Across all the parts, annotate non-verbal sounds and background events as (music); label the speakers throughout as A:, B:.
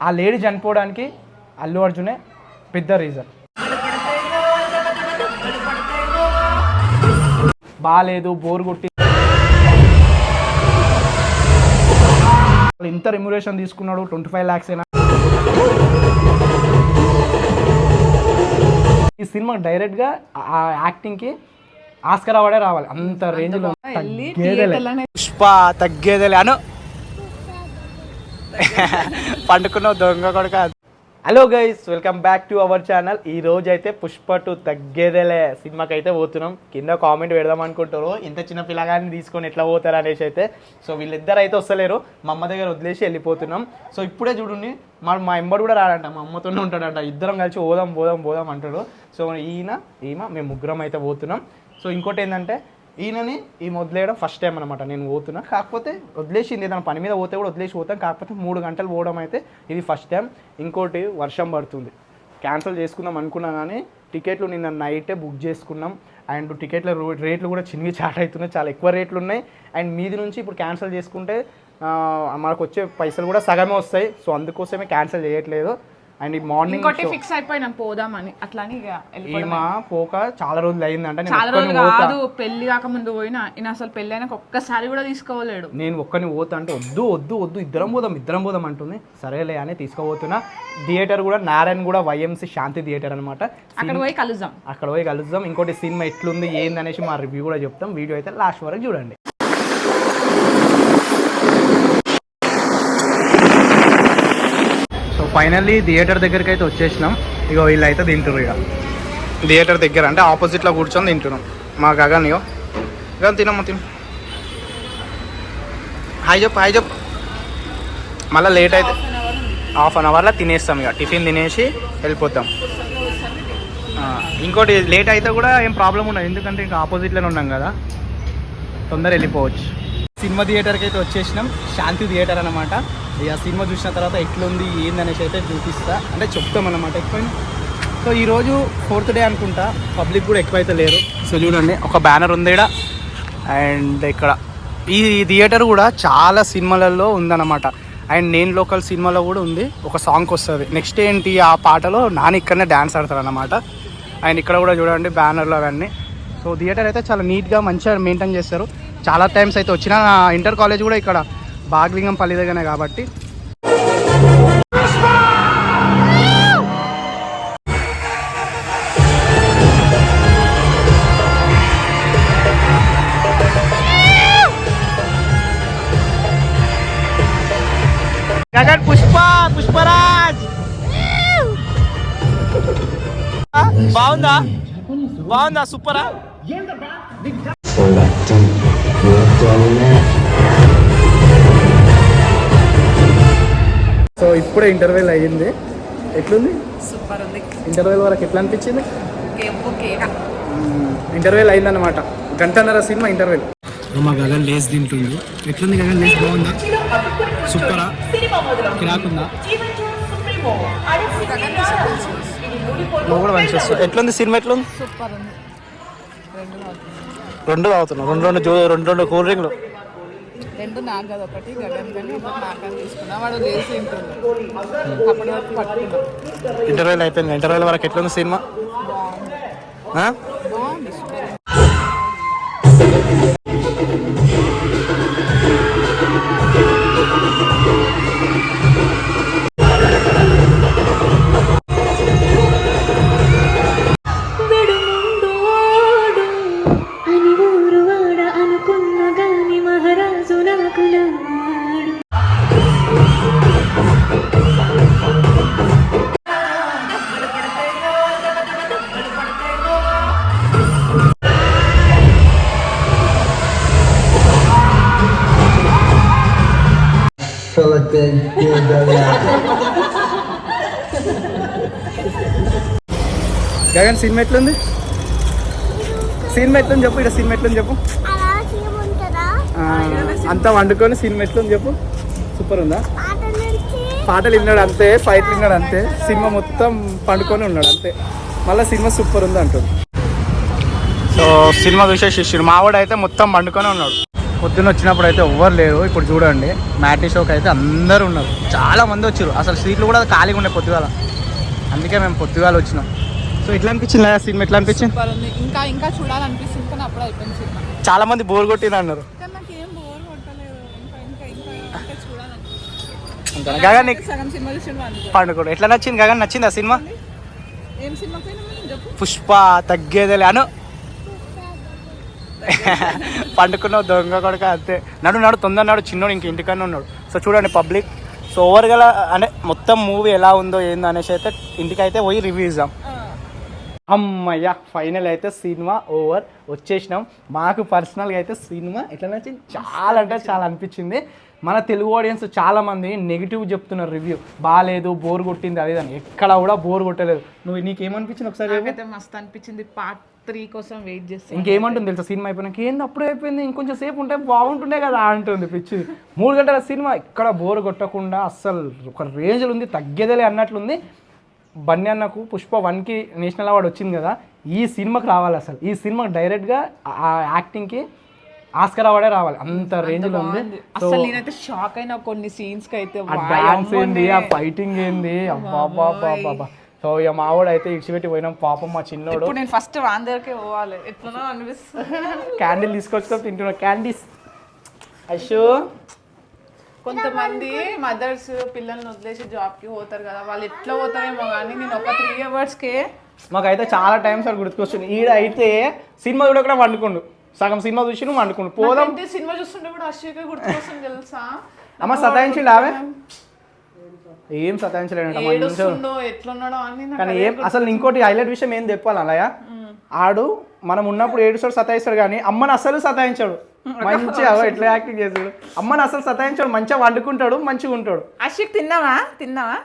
A: ఆ లేడీ చనిపోవడానికి అల్లు అర్జునే పెద్ద రీజన్ బాగాలేదు బోర్ కొట్టి ఇంత రెమ్యురేషన్ తీసుకున్నాడు ట్వంటీ ఫైవ్ ల్యాక్స్ అయినా. ఈ సినిమా డైరెక్ట్గా ఆ యాక్టింగ్కి ఆస్కర్ అవార్డే రావాలి. అంత రేంజ్లో పుష్ప తగ్గేదేలే అను పండుకున్న దొంగ కొడుక hello guys welcome back to our channel ఈ రోజు అయితే పుష్ప టు తగ్గేదేలే సినిమాకి అయితే పోతున్నాం. కింద కామెంట్ పెడదాం అనుకుంటారు. ఇంత చిన్న పిల్లగాన్ని తీసుకొని ఎట్లా పోతారు అనేసి అయితే. సో వీళ్ళిద్దరు అయితే వస్తలేరు. మా అమ్మ దగ్గర వదిలేసి వెళ్ళిపోతున్నాం. సో ఇప్పుడే చూడండి మా మా ఎంబడు కూడా రాడంట మా అమ్మతోనే ఉంటాడంట. ఇద్దరం కలిసి పోదాం పోదాం పోదాం అంటాడు. సో ఈయన ఈమె మేము ముగ్గురం అయితే పోతున్నాం. సో ఇంకోటి ఏంటంటే ఈయనని ఈ వదిలేయడం ఫస్ట్ టైం అనమాట నేను పోతున్నా. కాకపోతే వదిలేసింది తన పని మీద పోతే కూడా వదిలేసి పోతాం. కాకపోతే మూడు గంటలు పోవడం అయితే ఇది ఫస్ట్ టైం ఇంకోటి వర్షం పడుతుంది. క్యాన్సిల్ చేసుకుందాం అనుకున్నా కానీ టికెట్లు నిన్న నైటే బుక్ చేసుకున్నాం. అండ్ టికెట్ల రేట్లు కూడా చిన్నవి చాట్ అవుతున్నాయి. చాలా ఎక్కువ రేట్లు ఉన్నాయి. అండ్ మీది నుంచి ఇప్పుడు క్యాన్సిల్ చేసుకుంటే మనకు వచ్చే పైసలు కూడా సగమే వస్తాయి. సో అందుకోసమే క్యాన్సిల్ చేయట్లేదు. అండ్ ఈ మార్నింగ్
B: ఇంకోటి ఫిక్స్ అయిపోయినాం పోదామని. అట్లాని ఇక వెళ్ళిపోవడం.
A: ఈమె పోక చాలా రోజులు అయిందంట నేను
B: చాలా రోజులు కాదు పెళ్ళి కాకముందు పోయినా ఈయన అసలు పెళ్ళి అయినాక ఒక్కసారి కూడా తీసుకోవలేడు
A: నేను ఒక్కని పోతా అంటే వద్దు వద్దు వద్దు ఇద్దరం పోదాం ఇద్దరం పోదాం అంటుంది. సరేలే అని తీసుకోబోతున్నా థియేటర్ కూడా నారాయణ కూడా వైఎంసి శాంతి థియేటర్ అనమాట
B: అక్కడ పోయి కలుద్దాం.
A: అక్కడ పోయి కలుద్దాం. ఇంకోటి సినిమా ఎట్లుంది ఏంది అనేసి మా రివ్యూ కూడా చెప్తాం. వీడియో అయితే లాస్ట్ వరకు చూడండి. ఫైనల్లీ థియేటర్ దగ్గరికి అయితే వచ్చేసినాం. ఇగో వీళ్ళు అయితే తింటారు ఇక థియేటర్ దగ్గర అంటే ఆపోజిట్లో కూర్చొని తింటున్నాం. మా గగన్ ఇక గగన్ తినమ్మా తిన. హాయ్ చెప్పు హాయ్ చెప్పు. మళ్ళీ లేట్ అయితే హాఫ్ అన్ అవర్లో తినేస్తాం ఇక టిఫిన్ తినేసి వెళ్ళిపోతాం. ఇంకోటి లేట్ అయితే కూడా ఏం ప్రాబ్లం ఉండదు. ఎందుకంటే ఇంకా ఆపోజిట్లోనే ఉన్నాం కదా. తొందర వెళ్ళిపోవచ్చు. సినిమా థియేటర్కి అయితే వచ్చేసినాం. శాంతి థియేటర్ అనమాట ఇక సినిమా చూసిన తర్వాత ఎట్లుంది ఏందనేసి అయితే చూపిస్తా. అంటే చెప్తాం అనమాట ఎక్కువ. సో ఈరోజు ఫోర్త్ డే అనుకుంటా. పబ్లిక్ కూడా ఎక్కువైతే లేరు. సో చూడండి ఒక బ్యానర్ ఉంది ఇక్కడ అండ్ ఇక్కడ ఈ థియేటర్ కూడా చాలా సినిమాలలో ఉందన్నమాట. అండ్ నేను లోకల్ సినిమాలో కూడా ఉంది. ఒక సాంగ్ వస్తుంది. నెక్స్ట్ ఏంటి ఆ పాటలో నాని ఇక్కడనే డ్యాన్స్ ఆడతారు అనమాట అండ్ ఇక్కడ కూడా చూడండి బ్యానర్లు అవన్నీ. సో థియేటర్ అయితే చాలా నీట్గా మంచిగా మెయింటైన్ చేస్తారు. చాలా టైమ్స్ అయితే వచ్చిన ఇంటర్ కాలేజ్ కూడా ఇక్కడ బాగ్లింగం పల్లి దగ్గరనే కాబట్టి. గగన్ పుష్ప పుష్పరాజ్! బాగుందా? బాగుందా? సూపరా? సో ఇప్పుడే ఇంటర్వెల్ అయ్యింది. ఎట్లుంది?
B: సూపర్ ఉంది
A: ఇంటర్వెల్ వరకు ఎట్లా అనిపించింది? ఇంటర్వెల్ అయిందన్నమాట. గంటన్నర సినిమా ఇంటర్వెల్ మా గగన్ లేస్ తింటుంది ఎట్లుంది గగన్ లేస్? బాగుందా? సూపరా? కిరాకుందా? నువ్వు కూడా మంచి ఎట్లుంది? సినిమా ఎట్లుంది?
B: సూపర్ ఉంది
A: రెండు తాగుతున్నావు రెండు రెండు రెండు రెండు కూల్ డ్రింక్లు.
B: రెండు నాకు కదా ఒకటి గగన్ కానీ ఒకటి నాకు అని తీసుకున్నా. వాడు లేచి తింటున్నాడు. అప్పటి వరకు పట్టుకున్నాం.
A: ఇంటర్వెల్ అయిపోయింది. ఇంటర్వెల్ వరకు ఎట్లుంది సినిమా? ఆ?
B: బాగుంది
A: గగన్ సినిమా ఎట్లుంది? సినిమా ఎట్లుంది చెప్పు ఇక్కడ సినిమా ఎట్లుంది చెప్పు. అంతా వండుకొని సినిమా ఎట్లుంది చెప్పు. సూపర్ ఉందా? పాటలు విన్నాడు అంతే ఫైట్లు విన్నాడు అంతే సినిమా మొత్తం పండుకొని ఉన్నాడు అంతే. మళ్ళీ సినిమా సూపర్ ఉంది అంటుంది సో సినిమా చూసేసి మావాడు అయితే మొత్తం పండుకొని ఉన్నాడు. పొద్దున్న వచ్చినప్పుడు అయితే ఎవ్వరు లేరు. ఇప్పుడు చూడండి మ్యాటీ షోకి అయితే అందరూ ఉన్నారు. చాలా మంది వచ్చారు అసలు సీట్లు కూడా ఖాళీగా ఉండే పొద్దుగాల. అందుకే మేము పొద్దుగాల వచ్చినాం. సో ఎట్లా అనిపించింది సినిమా? ఎట్లా అనిపించింది?
B: ఇంకా ఇంకా చూడాలనిపిస్తుంది కానీ అప్పుడు అయిపోయింది సినిమా.
A: చాలా మంది బోర్ కొట్టింది అన్నారు? గగన్ పండుకోడు. ఎట్లా నచ్చింది గగన్? నచ్చింది ఆ సినిమా పుష్ప తగ్గేదేలే. అను (laughs) పండుకున్నావు దొంగ కొడుక అంతే. నడు నడు తొందర నాడు చిన్నోడు ఇంక ఇంటికన్నా ఉన్నాడు. సో చూడండి పబ్లిక్. సో ఓవర్గా అంటే మొత్తం మూవీ ఎలా ఉందో ఏందో అనేసి అయితే ఇంటికైతే పోయి రివ్యూ ఇద్దాం. అమ్మయ్య ఫైనల్ అయితే సినిమా ఓవర్. వచ్చేసినాం. మాకు పర్సనల్గా అయితే సినిమా ఎట్లా నచ్చింది? చాలా అంటే చాలా అనిపించింది. మన తెలుగు ఆడియన్స్ చాలా మంది నెగిటివ్ చెప్తున్నారు రివ్యూ. బాగాలేదు బోర్ కొట్టింది అదే అని. ఎక్కడ కూడా బోర్ కొట్టలేదు. నువ్వు నీకేమనిపించింది ఒకసారి
B: మస్తు అనిపించింది. పార్ట్ త్రీ కోసం వెయిట్ చేస్తాను
A: ఇంకేమంటుంది తెలుసా? సినిమా అయిపోయినాక ఏంది అప్పుడే అయిపోయింది? ఇంకొంచెం సేపు ఉంటే బాగుంటుండే కదా అంటుంది పిచ్చి. మూడు గంటల సినిమా ఇక్కడ బోర్ కొట్టకుండా అస్సలు ఒక రేంజ్లో ఉంది తగ్గేదేలే అన్నట్లుంది. బన్నీ అన్నకు పుష్ప వన్కి నేషనల్ అవార్డు వచ్చింది కదా ఈ సినిమాకి రావాలి అసలు. ఈ సినిమాకి డైరెక్ట్గా ఆ యాక్టింగ్కి ఆస్కర్ అవార్డే రావాలి. అంత రేంజ్లో ఉంది. సో
B: అసలు నేనైతే షాక్ అయిన కొన్ని సీన్స్కి అయితే
A: డాన్స్ ఏంది? ఆ ఫైటింగ్ ఏంది? అబ్బా బాబా బాబా సో ఇక మావాడు అయితే ఇడిచిపెట్టి పోయినాం. పాపం మా చిన్నోడు.
B: ఇప్పుడు నేను ఫస్ట్ దగ్గరికి పోవాలి. ఎట్లనో అనిపిస్తుంది.
A: క్యాండిల్ తీసుకొచ్చుకొని తింటున్నా. క్యాండీస్ అశో
B: కొంతమంది మదర్స్ పిల్లల్ని వదిలేసి జాబ్కి పోతారు కదా. వాళ్ళు ఎట్లా పోతారేమో కానీ నేను ఒక త్రీ అవర్స్ కే
A: మాకైతే చాలా టైం సార్ గుర్తుకొస్తుంది ఈడ అయితే సినిమా చూడకుండా వండుకుండు. సగం సినిమా చూసి నువ్వు వండుకుండు పోదాం.
B: అంటే సినిమా చూస్తుంటే కూడా అశ్విక గుర్తుకొస్తుంది తెలుసా?
A: అమ్మ సతాయించిండు ఆమె? ఏం
B: నాకు
A: కానీ ఏం అసలు ఇంకోటి హైలైట్ విషయం ఏం చెప్పాలి అలాయా ఆడు మనం ఉన్నప్పుడు ఏడుస్తాడు సతాయిస్తాడు కానీ అమ్మని అసలు సతాయించాడు. మంచిగా ఎట్లా యాక్టింగ్ చేస్తాడు? అమ్మని అసలు సతాయించాడు మంచిగా వండుకుంటాడు మంచిగా ఉంటాడు.
B: అశ్విక్ తిన్నావా? తిన్నావా?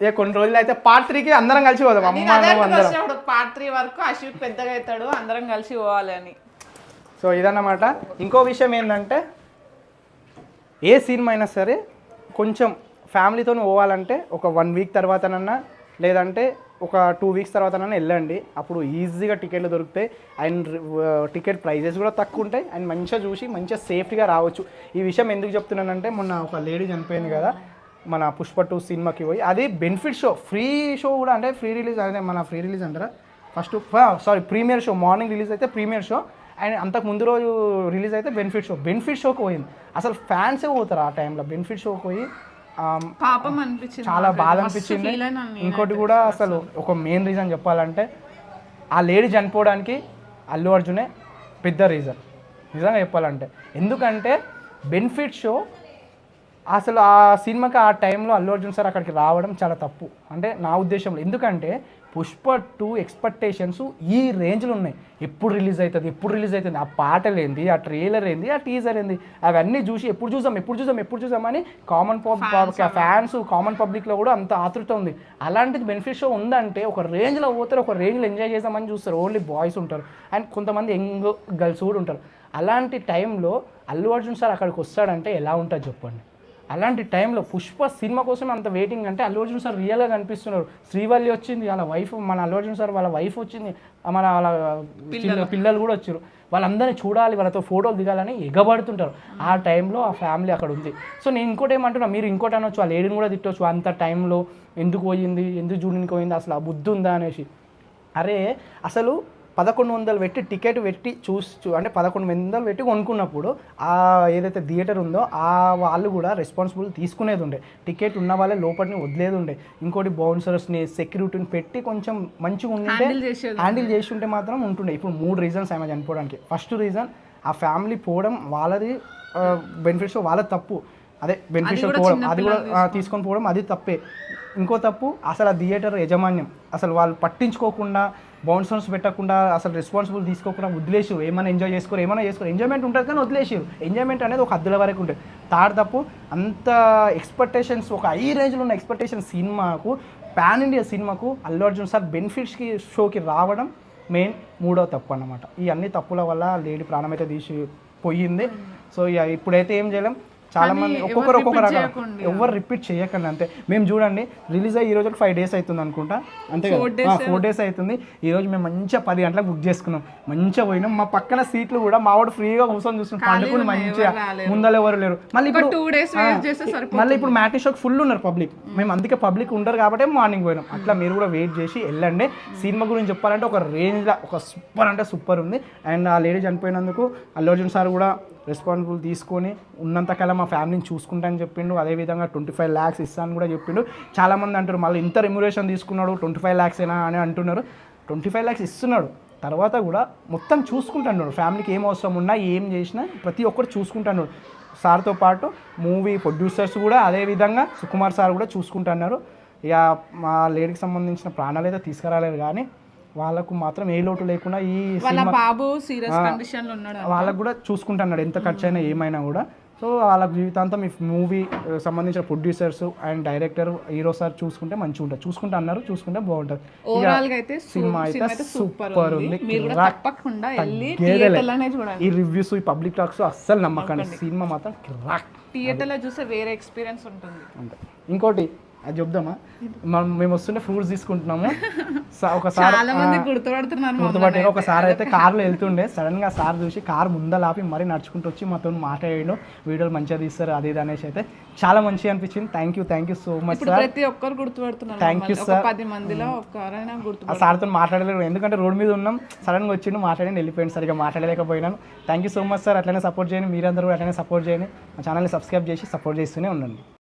A: ఇక కొన్ని రోజులు అయితే పార్ట్ త్రీకి అందరం కలిసి పోదాం అమ్మ అందరం.
B: పార్ట్ త్రీ వరకు అశ్విక్ పెద్దగా అవుతాడు అందరం కలిసి పోవాలి అని.
A: సో ఇదన్నమాట. ఇంకో విషయం ఏంటంటే ఏ సినిమా అయినా సరే కొంచెం ఫ్యామిలీతో పోవాలంటే ఒక వన్ వీక్ తర్వాతనన్నా లేదంటే ఒక టూ వీక్స్ తర్వాతనన్నా వెళ్ళండి. అప్పుడు ఈజీగా టికెట్లు దొరుకుతాయి. అండ్ టికెట్ ప్రైజెస్ కూడా తక్కువ ఉంటాయి అండ్ మంచిగా చూసి మంచిగా సేఫ్టీగా రావచ్చు. ఈ విషయం ఎందుకు చెప్తున్నానంటే మొన్న ఒక లేడీ చనిపోయింది కదా మన పుష్ప టూ సినిమాకి పోయి. అది బెనిఫిట్ షో. ఫ్రీ షో కూడా అంటే ఫ్రీ రిలీజ్ అంటే మన ఫ్రీ రిలీజ్ అంటారా? First sorry premiere show. Morning release అయితే ప్రీమియర్ షో. అండ్ అంతకు ముందు రోజు రిలీజ్ అయితే బెనిఫిట్ షో. బెనిఫిట్ షోకి పోయింది. అసలు ఫ్యాన్సే పోతారు ఆ టైంలో బెనిఫిట్ షోకి పోయి.
B: పాపం అనిపించింది
A: చాలా. బాధ అనిపించింది. ఇంకోటి కూడా అసలు ఒక మెయిన్ రీజన్ చెప్పాలంటే ఆ లేడీ చనిపోవడానికి అల్లు అర్జునే పెద్ద రీజన్ నిజంగా చెప్పాలంటే. ఎందుకంటే బెనిఫిట్ షో అసలు ఆ సినిమాకి ఆ టైంలో అల్లు అర్జున్ సార్ అక్కడికి రావడం చాలా తప్పు. అంటే నా ఉద్దేశంలో. ఎందుకంటే పుష్ప టూ ఎక్స్పెక్టేషన్స్ ఈ రేంజ్లో ఉన్నాయి. ఎప్పుడు రిలీజ్ అవుతుంది? ఎప్పుడు రిలీజ్ అవుతుంది? ఆ పాటలు ఏంది? ఆ ట్రైలర్ ఏంది? ఆ టీజర్ ఏంది? అవన్నీ చూసి ఎప్పుడు చూసాం? ఎప్పుడు చూసాం? ఎప్పుడు చూసామని కామన్ ఫ్యాన్స్ కామన్ పబ్లిక్లో కూడా అంత ఆతృత ఉంది. అలాంటిది బెనిఫిట్ షో ఉందంటే ఒక రేంజ్లో పోతారు ఒక రేంజ్లో ఎంజాయ్ చేద్దామని చూస్తారు. ఓన్లీ బాయ్స్ ఉంటారు. అండ్ కొంతమంది యంగ్ గర్ల్స్ కూడా ఉంటారు. అలాంటి టైంలో అల్లు అర్జున్ సార్ అక్కడికి వస్తాడంటే ఎలా ఉంటుంది చెప్పండి? అలాంటి టైంలో పుష్ప సినిమా కోసం అంత వెయిటింగ్ అంటే అల్లు అర్జున్ సార్ రియల్గా కనిపిస్తున్నారు. శ్రీవల్లి వచ్చింది వాళ్ళ వైఫ్ మన అల్లు అర్జున్ సార్ వాళ్ళ వైఫ్ వచ్చింది మన వాళ్ళ పిల్లలు. కూడా వచ్చారు. వాళ్ళందరినీ చూడాలి వాళ్ళతో ఫోటోలు దిగాలని ఎగబడుతుంటారు. ఆ టైంలో ఆ ఫ్యామిలీ అక్కడ ఉంది. సో నేను ఇంకోటి ఏమంటున్నా మీరు ఇంకోటి అనొచ్చు ఆ లేడీని కూడా తిట్టవచ్చు అంత టైంలో ఎందుకు పోయింది ఎందుకు చూడడానికి పోయింది అసలు ఆ బుద్ధి ఉందా అనేసి. అరే అసలు పదకొండు వందలు పెట్టి టికెట్ పెట్టి చూసి చూ- అంటే పదకొండు వందలు పెట్టి కొనుక్కున్నప్పుడు ఆ ఏదైతే థియేటర్ ఉందో ఆ వాళ్ళు కూడా రెస్పాన్సిబుల్ తీసుకునేది ఉండే. టికెట్ ఉన్న వాళ్ళే లోపలిని వదిలేది ఉండే. ఇంకోటి బౌన్సర్స్ని సెక్యూరిటీని పెట్టి కొంచెం మంచిగా
B: చేసేది
A: హ్యాండిల్ చేసి ఉంటే మాత్రం ఉంటుండే. ఇప్పుడు మూడు రీజన్స్ ఆమె చనిపోవడానికి. ఫస్ట్ రీజన్ ఆ ఫ్యామిలీ పోవడం వాళ్ళది బెనిఫిట్స్ వాళ్ళది తప్పు. అదే
B: కూడా
A: పోవడం అది కూడా తీసుకొని పోవడం అది తప్పే. ఇంకో తప్పు అసలు ఆ థియేటర్ యజమాన్యం అసలు వాళ్ళు పట్టించుకోకుండా బౌన్సర్స్ పెట్టకుండా అసలు రెస్పాన్సిబుల్ తీసుకోకుండా వదిలేసారు ఏమైనా ఎంజాయ్ చేసుకోరు ఏమైనా చేసుకోరు. ఎంజాయ్మెంట్ ఉంటుంది కానీ వదిలేసారు ఎంజాయ్మెంట్ అనేది ఒక హద్దుల వరకు ఉంటుంది. థర్డ్ తప్పు అంత ఎక్స్పెక్టేషన్స్ ఒక హై రేంజ్లో ఉన్న ఎక్స్పెక్టేషన్ సినిమాకు పాన్ ఇండియా సినిమాకు అల్లు అర్జున్ సార్ బెనిఫిట్స్కి షోకి రావడం మెయిన్ మూడో తప్పు అన్నమాట. ఈ అన్ని తప్పుల వల్ల లేడీ ప్రాణం అయితే తీసి పోయింది. సో ఇక ఇప్పుడైతే ఏం చేయలేం? చాలా మంది ఒక్కొక్కరు ఒక్కొక్క రకం. ఎవరు రిపీట్ చేయకండి అంతే. మేము చూడండి రిలీజ్ అయ్యి ఈ రోజు ఫైవ్ డేస్ అవుతుంది అనుకుంటా? అంతే కదా? ఫోర్ డేస్ అవుతుంది. ఈ రోజు మేము మంచిగా పది గంటలకు బుక్ చేసుకున్నాం. మంచిగా పోయినాం. మా పక్కన సీట్లు కూడా మా వాడు ఫ్రీగా కూర్చొని చూస్తున్నాం పండుకుని మంచిగా. ముందర ఎవరు లేరు. మళ్ళీ ఇప్పుడు మళ్ళీ ఇప్పుడు మ్యాట్నీ షోకి ఫుల్ ఉన్నారు పబ్లిక్ మేము అందుకే పబ్లిక్ ఉంటారు కాబట్టి మార్నింగ్ పోయినాం. అట్లా మీరు కూడా వెయిట్ చేసి వెళ్ళండి. సినిమా గురించి చెప్పాలంటే ఒక రేంజ్లో ఒక సూపర్ అంటే సూపర్ ఉంది. అండ్ ఆ లేడీ చనిపోయినందుకు అల్లు అర్జున్ సార్ కూడా రెస్పాన్సిబుల్ తీసుకొని ఉన్నంతకాలం మా ఫ్యామిలీని చూసుకుంటా అని చెప్పిండు. అదేవిధంగా ట్వంటీ ఫైవ్ ల్యాక్స్ ఇస్తాను కూడా చెప్పిండు. చాలామంది అంటారు మళ్ళీ ఇంత రెమ్యురేషన్ తీసుకున్నాడు ట్వంటీ ఫైవ్ ల్యాక్సేనా అని అంటున్నారు. ట్వంటీ ఫైవ్ ల్యాక్స్ ఇస్తున్నాడు. తర్వాత కూడా మొత్తం చూసుకుంటాడు. ఫ్యామిలీకి ఏం అవసరం ఉన్నా ఏం చేసినా ప్రతి ఒక్కరు చూసుకుంటాడు. సార్తో పాటు మూవీ ప్రొడ్యూసర్స్ కూడా అదే విధంగా సుకుమార్ సార్ కూడా చూసుకుంటున్నారు. ఇక మా లేడీకి సంబంధించిన ప్రాణాలు అయితే తీసుకురాలేదు కానీ వాళ్ళకు మాత్రం ఏ లోటు లేకుండా ఈ
B: వాళ్ళ బాబు సీరియస్ కండిషన్లో ఉన్నాడు
A: వాళ్ళకు కూడా చూసుకుంటున్నాడు ఎంత ఖర్చు అయినా ఏమైనా కూడా. సో వాళ్ళ జీవితాంతం ఈ మూవీ సంబంధించిన producers and director hero sir చూసుకుంటే మంచిగా ఉంటుంది చూసుకుంటే అన్నారు చూసుకుంటే బాగుంటుంది. సినిమా అయితే సూపర్ ఉంది. ఈ రివ్యూస్ ఈ పబ్లిక్ టాక్స్ అస్సలు నమ్మకండి. సినిమా మాత్రం కిరాక్
B: థియేటర్లో చూస్తే వేరే ఎక్స్పీరియన్స్ ఉంటుంది.
A: ఇంకోటి అది చెప్దామా? మనం మేము వస్తుంటే ఫ్రూట్స్ తీసుకుంటున్నాము. స- ఒకసారి
B: గుర్తుపడుతున్నారు
A: ఒక సార్ అయితే కార్లో వెళ్తుండే సడన్గా సార్ చూసి కార్ ముందలాపి మరీ నడుచుకుంటూ వచ్చి మాతో మాట్లాడాడు. వీడియోలు మంచిగా తీస్తారు అది ఇది అనేసి అయితే. చాలా మంచిగా అనిపించింది. Thank you thank you so much sir
B: ప్రతి ఒక్కరు గుర్తుపడుతున్నారు మమ్మల్ని. ఒక
A: sir.
B: పది మందిలో ఒక్కరైనా గుర్తుపడుతున్నారు
A: సార్తో మాట్లాడలేరు ఎందుకంటే రోడ్ మీద ఉన్నాం సడన్గా వచ్చిండు మాట్లాడి వెళ్ళిపోయింది సరిగా మాట్లాడలేకపోయినాను. Thank you so much sir అట్లనే సపోర్ట్ చేయండి మీరందరూ అట్లనే సపోర్ట్ చేయండి. మా ఛానల్ని సబ్స్క్రైబ్ చేసి సపోర్ట్ చేస్తూనే ఉండండి.